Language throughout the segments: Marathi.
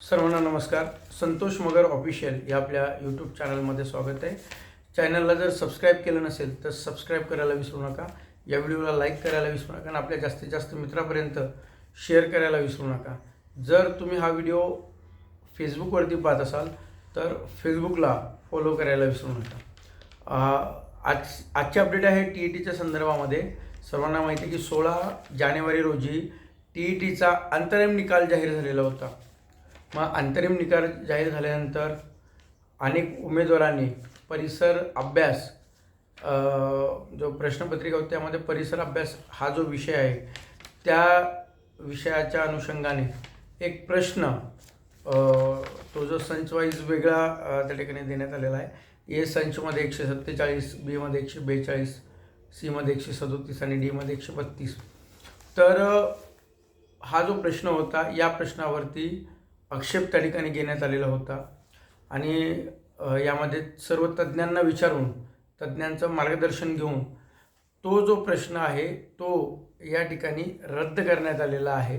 सर्वांना नमस्कार. संतोष मगर ऑफिशियल या आपल्या यूट्यूब चॅनलमध्ये स्वागत आहे. चॅनलला जर सबस्क्राईब केलं नसेल तर सबस्क्राईब करायला विसरू नका. या व्हिडिओला लाईक करायला विसरू नका आणि आपल्या जास्तीत जास्त मित्रापर्यंत शेअर करायला विसरू नका. जर तुम्ही हा व्हिडिओ फेसबुकवरती पाहत असाल तर फेसबुकला फॉलो करायला विसरू नका. आज आजची अपडेट आहे टी ई टीच्या संदर्भामध्ये. सर्वांना माहिती आहे की सोळा जानेवारी रोजी टी ई टीचा अंतरिम निकाल जाहीर झालेला होता. मग अंतरिम निकाल जाहीर झाल्यानंतर अनेक उमेदवारांनी परिसर अभ्यास जो प्रश्नपत्रिका होती त्यामध्ये परिसर अभ्यास हा जो विषय आहे त्या विषयाच्या अनुषंगाने एक प्रश्न तो जो संचवाईज वेगळा त्या ठिकाणी देण्यात आलेला आहे. ए संचमध्ये एकशे सत्तेचाळीस बीमध्ये एकशे बेचाळीस सीमध्ये एकशे सदोतीस आणि डीमध्ये एकशे बत्तीस. तर हा जो प्रश्न होता या प्रश्नावरती आक्षेप त्या ठिकाणी घेण्यात आलेला होता. आणि यामध्ये सर्व तज्ज्ञांना विचारून तज्ज्ञांचं मार्गदर्शन घेऊन तो जो प्रश्न आहे तो या ठिकाणी रद्द करण्यात आलेला आहे.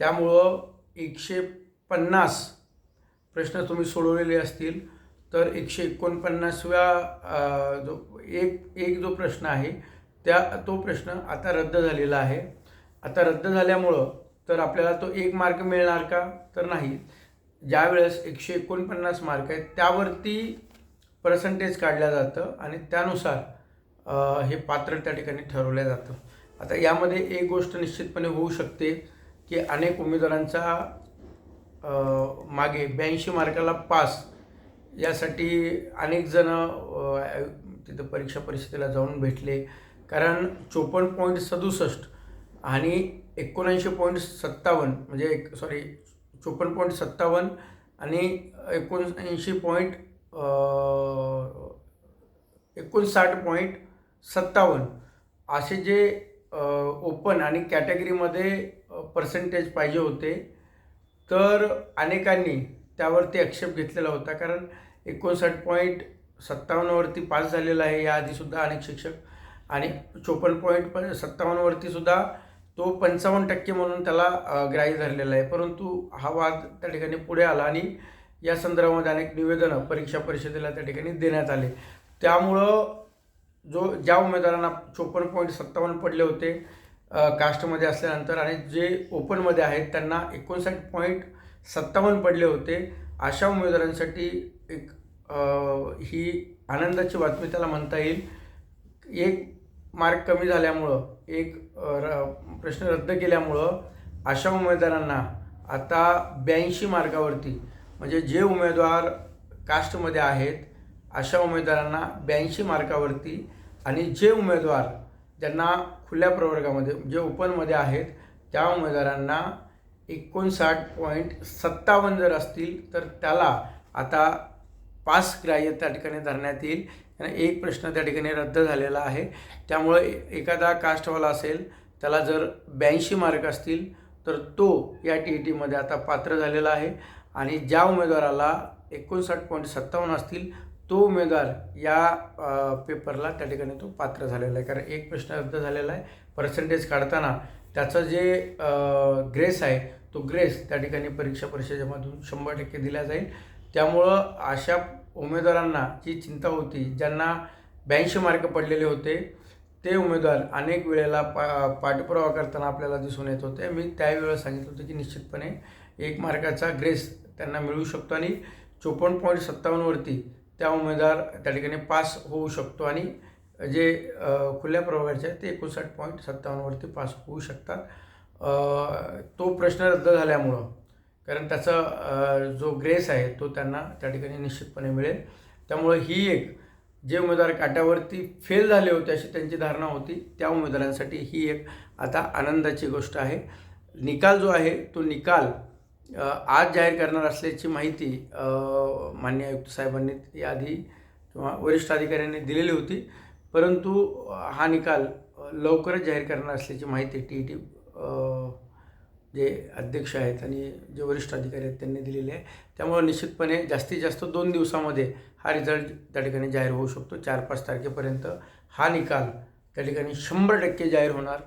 त्यामुळं एकशे पन्नास प्रश्न तुम्ही सोडवलेले असतील तर एकशे एकोणपन्नासव्या जो एक एक जो प्रश्न आहे त्या तो प्रश्न आता रद्द झालेला आहे. आता रद्द झाल्यामुळं तर आपल्याला तो एक मार्क मिळणार का? तर नाही. ज्या वेळेस एकशे एकोणपन्नास मार्क आहेत त्यावरती पर्सेंटेज काढलं जातं आणि त्यानुसार हे पात्र त्या ठिकाणी ठरवलं जातं. आता यामध्ये एक गोष्ट निश्चितपणे होऊ शकते की अनेक उमेदवारांचा मागे ब्याऐंशी मार्काला पास यासाठी अनेक जण तिथं परीक्षा परिषदेला जाऊन भेटले. कारण चोपन्न पॉईंट सदुसष्ट आणि एकोणऐंशी पॉईंट सत्तावन्न म्हणजे एक सॉरी चोपन्न पॉईंट सत्तावन्न आणि एकोणऐंशी पॉईंट एकोणसाठ पॉईंट सत्तावन्न. असे जे ओपन आणि कॅटेगरीमध्ये पर्सेंटेज पाहिजे होते तर अनेकांनी त्यावरती आक्षेप घेतलेला होता. कारण एकोणसाठ पॉईंट सत्तावन्नवरती पास झालेला आहे याआधीसुद्धा अनेक शिक्षक. आणि चोपन्न पॉईंट पण सत्तावन्नवरती सुद्धा तो पंचावन्न टक्के म्हणून त्याला अ, ग्राह्य धरलेला आहे. परंतु हा वाद त्या ठिकाणी पुढे आला आणि या संदर्भामध्ये अनेक निवेदनं परीक्षा परिषदेला त्या ठिकाणी देण्यात आले. त्यामुळं जो ज्या उमेदवारांना चोपन्न पॉईंट सत्तावन्न पडले होते कास्टमध्ये असल्यानंतर आणि जे ओपनमध्ये आहेत त्यांना एकोणसाठ पॉईंट सत्तावन्न पडले होते अशा उमेदवारांसाठी एक ही आनंदाची बातमी त्याला म्हणता येईल. एक मार्क कमी झाल्यामुळं एक र प्रश्न रद्द केल्यामुळं अशा उमेदवारांना आता ब्याऐंशी मार्कावरती म्हणजे जे उमेदवार कास्टमध्ये आहेत अशा उमेदवारांना ब्याऐंशी मार्कावरती आणि जे उमेदवार ज्यांना खुल्या प्रवर्गामध्ये जे ओपनमध्ये आहेत त्या उमेदवारांना एकोणसाठ पॉईंट सत्तावन्न जर असतील तर त्याला आता पास ग्राह्य त्या ठिकाणी धरण्यात येईल. आणि एक प्रश्न त्या ठिकाणी रद्द झालेला आहे. त्यामुळं ए- एखादा कास्टवाला असेल त्याला जर ब्याऐंशी मार्क असतील तर तो या टी ई टीमध्ये आता पात्र झालेला आहे. आणि ज्या उमेदवाराला एकोणसाठ पॉईंट सत्तावन्न असतील तो उमेदवार या पेपरला त्या ठिकाणी तो पात्र झालेला आहे. कारण एक प्रश्न रद्द झालेला आहे. पर्सेंटेज काढताना त्याचं जे ग्रेस आहे तो ग्रेस त्या ठिकाणी परीक्षा परिषदेमधून शंभर टक्के दिला जाईल. त्यामुळं अशा उमेदवारांना जी चिंता होती ज्यांना ब्याऐंशी मार्क पडलेले होते ते उमेदवार अनेक वेळेला पा पाठपुरावा करताना आपल्याला दिसून येत होते. मी त्यावेळेला सांगितलं होतं की निश्चितपणे एक मार्काचा ग्रेस त्यांना मिळू शकतो आणि चोपन्न पॉईंट सत्तावन्नवरती त्या उमेदवार त्या ठिकाणी पास होऊ शकतो आणि जे खुल्या प्रवर्गाचे आहेत ते एकोणसाठ पॉईंट सत्तावन्नवरती पास होऊ शकतात. तो प्रश्न रद्द झाल्यामुळं कारण त्याचा जो ग्रेस आहे तो त्यांना त्या ठिकाणी निश्चितपणे मिळेल. त्यामुळं ही एक जे उमेदवार काट्यावरती फेल झाले होते अशी त्यांची धारणा होती त्या उमेदवारांसाठी ही एक आता आनंदाची गोष्ट आहे. निकाल जो आहे तो निकाल आज जाहीर करणार असल्याची माहिती मान्य आयुक्त साहेबांनी याआधी किंवा वरिष्ठ अधिकाऱ्यांनी दिलेली होती. परंतु हा निकाल लवकरच जाहीर करणार असल्याची माहिती टी ई टी जे अध्यक्ष आहेत आणि जे वरिष्ठ अधिकारी आहेत त्यांनी दिलेले आहे. त्यामुळं निश्चितपणे जास्तीत जास्त दोन दिवसामध्ये हा रिझल्ट त्या ठिकाणी जाहीर होऊ शकतो. चार पाच तारखेपर्यंत हा निकाल त्या ठिकाणी शंभर टक्के जाहीर होणार.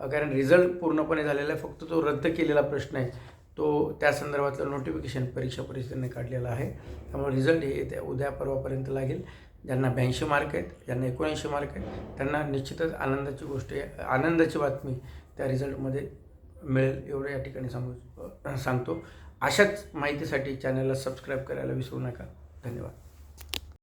कारण रिझल्ट पूर्णपणे झालेला आहे. फक्त तो रद्द केलेला प्रश्न आहे. तो त्या संदर्भातलं नोटिफिकेशन परीक्षा परिषदेने काढलेला आहे. त्यामुळे रिझल्ट हे येत्या उद्या परवापर्यंत लागेल. ज्यांना ब्याऐंशी मार्क आहेत ज्यांना एकोणऐंशी मार्क आहेत त्यांना निश्चितच आनंदाची गोष्ट आनंदाची बातमी त्या रिझल्टमध्ये मिळेल एवढं या ठिकाणी सांगू सांगतो. अशाच माहितीसाठी चॅनलला सबस्क्राईब करायला विसरू नका. धन्यवाद.